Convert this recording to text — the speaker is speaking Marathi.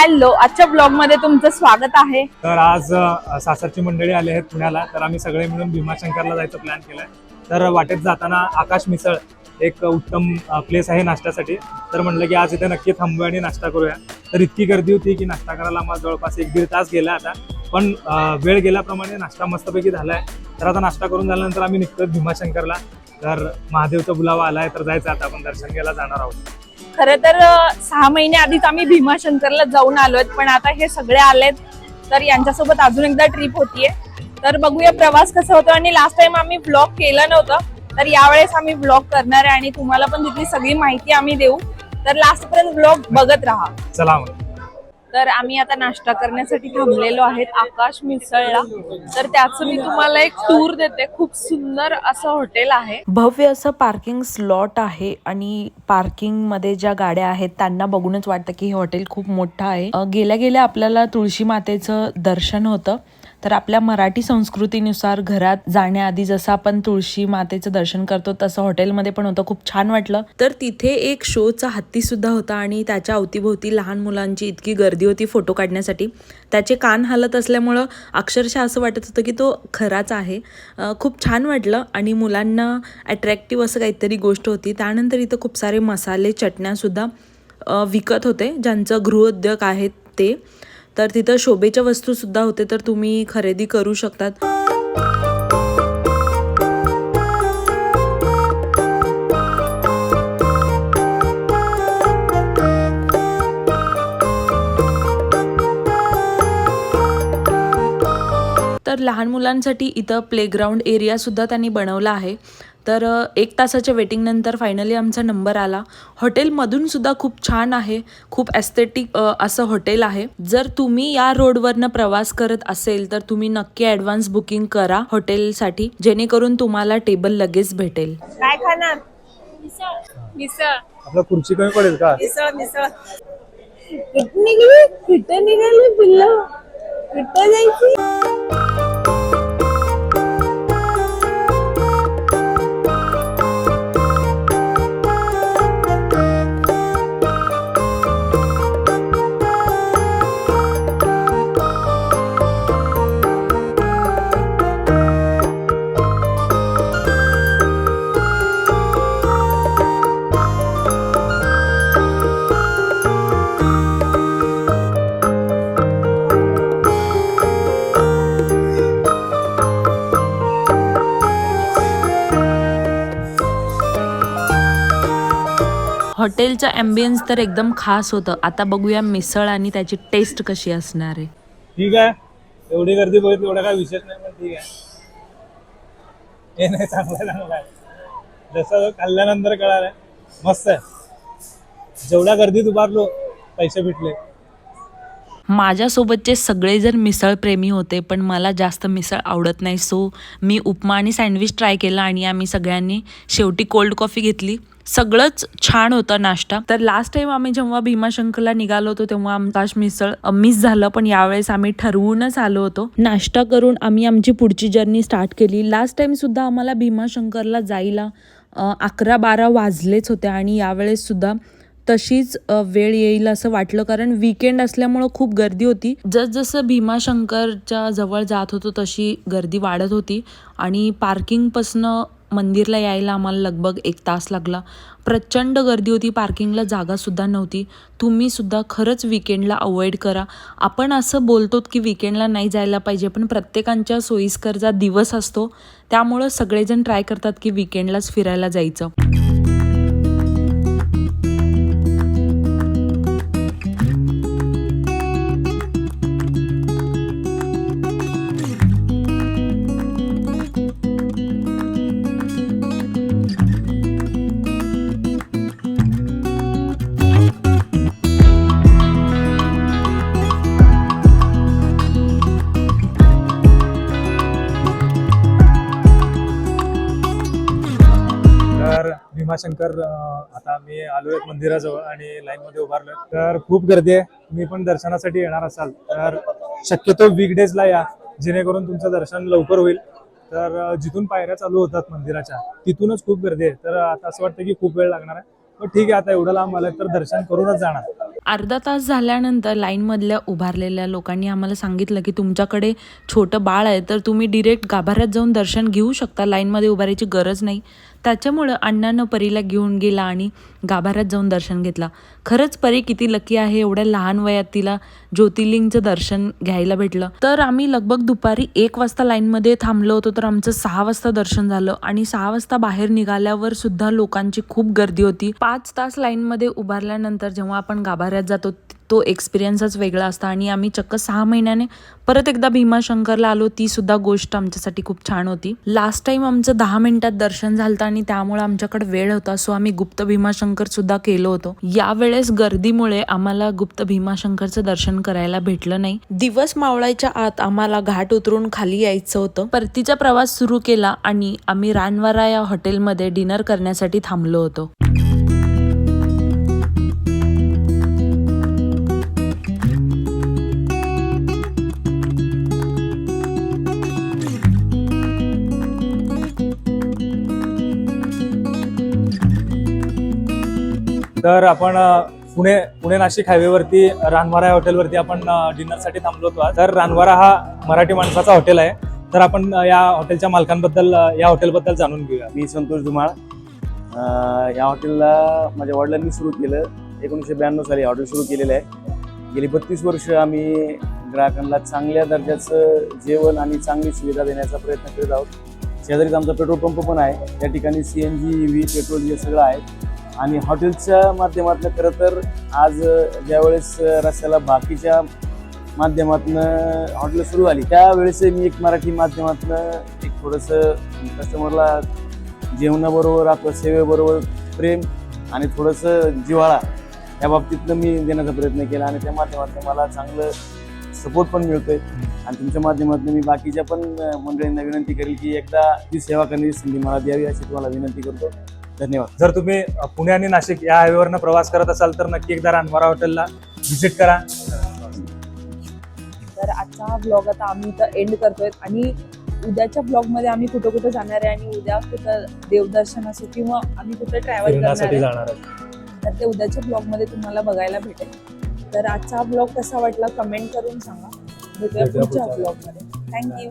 हॅलो आजच्या ब्लॉगमध्ये तुमचं स्वागत आहे. तर आज सासरची मंडळी आली आहेत पुण्याला तर आम्ही सगळे मिळून भीमाशंकरला जायचं प्लॅन केलाय. तर वाटेत जाताना आकाश मिसळ एक उत्तम प्लेस आहे नाश्त्यासाठी. तर म्हणलं की आज इथे नक्की थांबूया आणि नाश्ता करूया. तर इतकी गर्दी होती की नाश्ता करायला आम्हाला जवळपास एक दीड तास गेला आता. पण वेळ गेल्याप्रमाणे नाश्ता मस्तपैकी झालाय. तर आता नाश्ता करून झाल्यानंतर आम्ही निघतो भीमाशंकरला. तर महादेवचा बुलावा आलाय तर जायचं आता. आपण दर्शन घ्यायला जाणार आहोत. खरं तर सहा महिने आधीच आम्ही भीमाशंकरला जाऊन आलोय पण आता हे सगळे आलेत तर यांच्यासोबत अजून एकदा ट्रिप होतीये. तर बघूया प्रवास कसा होतो. आणि लास्ट टाइम आम्ही ब्लॉग केलं नव्हतं तर यावेळेस आम्ही ब्लॉग करणार आहे आणि तुम्हाला पण तिथली सगळी माहिती आम्ही देऊ. तर लास्ट पर्यंत ब्लॉग बघत राहा. चला तर आम्ही आता नाश्ता करण्यासाठी थांबलेलो आहेत. आकाश मिसळला. तर त्याचं मी तुम्हाला एक टूर देते. खूप सुंदर असं हॉटेल आहे. भव्य असं पार्किंग स्लॉट आहे आणि पार्किंगमध्ये ज्या गाड्या आहेत त्यांना बघूनच वाटतं की हे हॉटेल खूप मोठं आहे. गेल्या गेल्या आपल्याला तुळशी मातेचं दर्शन होतं. तर आपल्या मराठी संस्कृतीनुसार घरात जाण्याआधी जसं आपण तुळशी मातेचं दर्शन करतो तसं हॉटेलमध्ये पण होतं. खूप छान वाटलं. तर तिथे एक शोचा हत्ती सुद्धा होता आणि त्याच्या अवतीभोवती लहान मुलांची इतकी गर्दी होती फोटो काढण्यासाठी. त्याचे कान हलत असल्यामुळं अक्षरशः असं वाटत होतं की तो खराच आहे. खूप छान वाटलं आणि मुलांना अट्रॅक्टिव्ह असं काहीतरी गोष्ट होती. त्यानंतर इथं खूप सारे मसाले चटण्यासुद्धा विकत होते ज्यांचं गृहोद्योग आहेत ते. तर तिथं शोभेच्या वस्तूसुद्धा होते तर तुम्ही खरेदी करू शकतात. तर लहान मुलांसाठी इथं प्लेग्राऊंड एरिया सुद्धा त्यांनी बनवला आहे. तर एक तासाच्या वेटिंग नंतर फायनली आमचा नंबर आला. हॉटेलमधून सुद्धा खूप छान आहे. खूप ॲस्थेटिक असं हॉटेल आहे. जर तुम्ही या रोडवरनं प्रवास करत असेल तर तुम्ही नक्की ॲडव्हान्स बुकिंग करा हॉटेलसाठी जेणेकरून तुम्हाला टेबल लगेच भेटेल. काय खाणार? मिसळ. आपलं खुर्ची कमी पडेल का? मिसळ मिसळ. कुठं निघली कुठं निघाली पिल्ल. कुठं जायची. हॉटेलचं ॲम्बियन्स तर एकदम खास होतं. आता बघूया मिसळ आणि त्याची टेस्ट कशी असणार आहे. ठीक आहे. एवढी गर्दी बघितली एवढा काय विशेष नाही पण ठीक आहे. हे नाही चांगलं चांगलं आहे जसं खाल्ल्यानंतर कळालंय मस्त आहे. जेवढ्या गर्दीत उभारलो पैसे भेटले. माझ्यासोबतचे सगळेजण मिसळप्रेमी होते पण मला जास्त मिसळ आवडत नाही. सो मी उपमा आणि सँडविच ट्राय केला आणि आम्ही सगळ्यांनी शेवटी कोल्ड कॉफी घेतली. सगळंच छान होतं नाश्ता. तर लास्ट टाइम आम्ही जेव्हा भीमाशंकरला निघालो होतो तेव्हा आमकाश मिसळ मिस झालं पण यावेळेस आम्ही ठरवूनच आलो होतो. नाश्ता करून आम्ही आमची पुढची जर्नी स्टार्ट केली. लास्ट टाइम सुद्धा आम्हाला भीमाशंकरला जायला अकरा बारा वाजलेच होते आणि यावेळेस सुद्धा तशीच वेळ येईल असं वाटलं. कारण वीकेंड असल्यामुळं खूप गर्दी होती. जसजसं भीमाशंकरच्या जवळ जात होतो तशी गर्दी वाढत होती. आणि पार्किंगपासनं मंदिरला यायला आम्हाला लगभग एक तास लागला. प्रचंड गर्दी होती पार्किंगला जागासुद्धा नव्हती. तुम्हीसुद्धा खरंच विकेंडला अवॉइड करा. आपण असं बोलतो की विकेंडला नाही जायला पाहिजे पण प्रत्येकांच्या सोयीस्करचा दिवस असतो. त्यामुळं सगळेजण ट्राय करतात की विकेंडलाच फिरायला जायचं. भीमाशंकर आता मी आलोय मंदिराजवळ आणि लाईन मध्ये उभारलोय. तर खूप गर्दी आहे. तुम्ही पण दर्शनासाठी येणार असाल तर शक्यतो वीकडेजला या. जेणेकरून तुमचं दर्शन लवकर होईल. तर जिथून पायऱ्या चालू होतात मंदिराच्या तिथूनच खूप गर्दी आहे. तर आता असं वाटतं की खूप वेळ लागणार आहे. पण ठीक आहे आता एवढं लांब आलं तर दर्शन करूनच जाणार. अर्धा तास झाल्यानंतर लाईनमधल्या उभारलेल्या लोकांनी आम्हाला सांगितलं की तुमच्याकडे छोटं बाळ आहे तर तुम्ही डिरेक्ट गाभाऱ्यात जाऊन दर्शन घेऊ शकता. लाईनमध्ये उभारायची गरज नाही. त्याच्यामुळं अण्णानं परीला घेऊन गेला आणि गाभाऱ्यात जाऊन दर्शन घेतला. खरंच परी किती लकी आहे एवढ्या लहान वयात तिला ज्योतिर्लिंगचं दर्शन घ्यायला भेटलं. तर आम्ही लगभग दुपारी एक वाजता लाईनमध्ये थांबलो होतो तर आमचं सहा वाजता दर्शन झालं आणि सहा वाजता बाहेर निघाल्यावर सुद्धा लोकांची खूप गर्दी होती. पाच तास लाईनमध्ये उभारल्यानंतर जेव्हा आपण गाभाऱ्यात जातो तो एक्सपिरियन्सच वेगळा असता आणि आम्ही चक्क सहा महिन्याने परत एकदा भीमाशंकरला आलो. ती सुद्धा गोष्ट आमच्यासाठी खूप छान होती. लास्ट टाइम आमचं दहा मिनिटात दर्शन झालं आणि त्यामुळे आमच्याकडे वेळ होता. सो आम्ही गुप्त भीमाशंकर सुद्धा केलो होतो. यावेळेस गर्दीमुळे आम्हाला गुप्त भीमाशंकरचं दर्शन करायला भेटलं नाही. दिवस मावळायच्या आत आम्हाला घाट उतरून खाली यायचं होतं. परतीचा प्रवास सुरू केला आणि आम्ही रानवारा या हॉटेलमध्ये डिनर करण्यासाठी थांबलो होतो. तर आपण पुणे पुणे नाशिक हायवेवरती रानवारा या हॉटेलवरती आपण डिनरसाठी थांबलो होतो तर रानवारा हा मराठी माणसाचा हॉटेल आहे. तर आपण या हॉटेलच्या मालकांबद्दल या हॉटेलबद्दल जाणून घेऊया. मी संतोष धुमाळ. या हॉटेलला माझ्या वडिलांनी सुरू केलं. एकोणीसशे ब्याण्णव साली हॉटेल सुरू केलेलं आहे. गेली बत्तीस वर्ष आम्ही ग्राहकांना चांगल्या दर्जाचं जेवण आणि चांगली सुविधा देण्याचा प्रयत्न करत आहोत. शेजारीच आमचा पेट्रोल पंप पण आहे. त्या ठिकाणी C N G V petrol हे सगळं आहे. आणि हॉटेलच्या माध्यमातून खरं तर आज ज्यावेळेस रस्त्याला बाकीच्या माध्यमातून हॉटेल सुरू झाली त्यावेळेस मी एक मराठी माध्यमातून एक थोडंसं कस्टमरला जेवणाबरोबर आपलं सेवेबरोबर प्रेम आणि थोडंसं जिव्हाळा या बाबतीतनं मी देण्याचा प्रयत्न केला आणि त्या माध्यमातून मला चांगलं सपोर्ट पण मिळतोय. आणि तुमच्या माध्यमातून मी बाकीच्या पण मंडळींना विनंती करेल की एकदा ती सेवा करण्याची संधी मला द्यावी अशी तुम्हाला विनंती करतो. धन्यवाद. जर तुम्ही पुणे आणि नाशिक या हायवेवरनं प्रवास करत असाल तर नक्की एकदा रानवारा हॉटेलला व्हिजिट करा. तर आजचा ब्लॉग आता आम्ही इथं एंड करतोय आणि उद्याच्या ब्लॉगमध्ये आम्ही कुठं कुठं जाणार आहे आणि उद्या कुठं देवदर्शन असो किंवा आम्ही कुठं ट्रॅव्हल करणार फिरण्यासाठी आहे. जाणार आहे. तर ते उद्याच्या ब्लॉगमध्ये तुम्हाला बघायला भेटेल. तर आजचा ब्लॉग कसा वाटला कमेंट करून सांगा. भेटूया पुढच्या पुढच्या ब्लॉगमध्ये. थँक्यू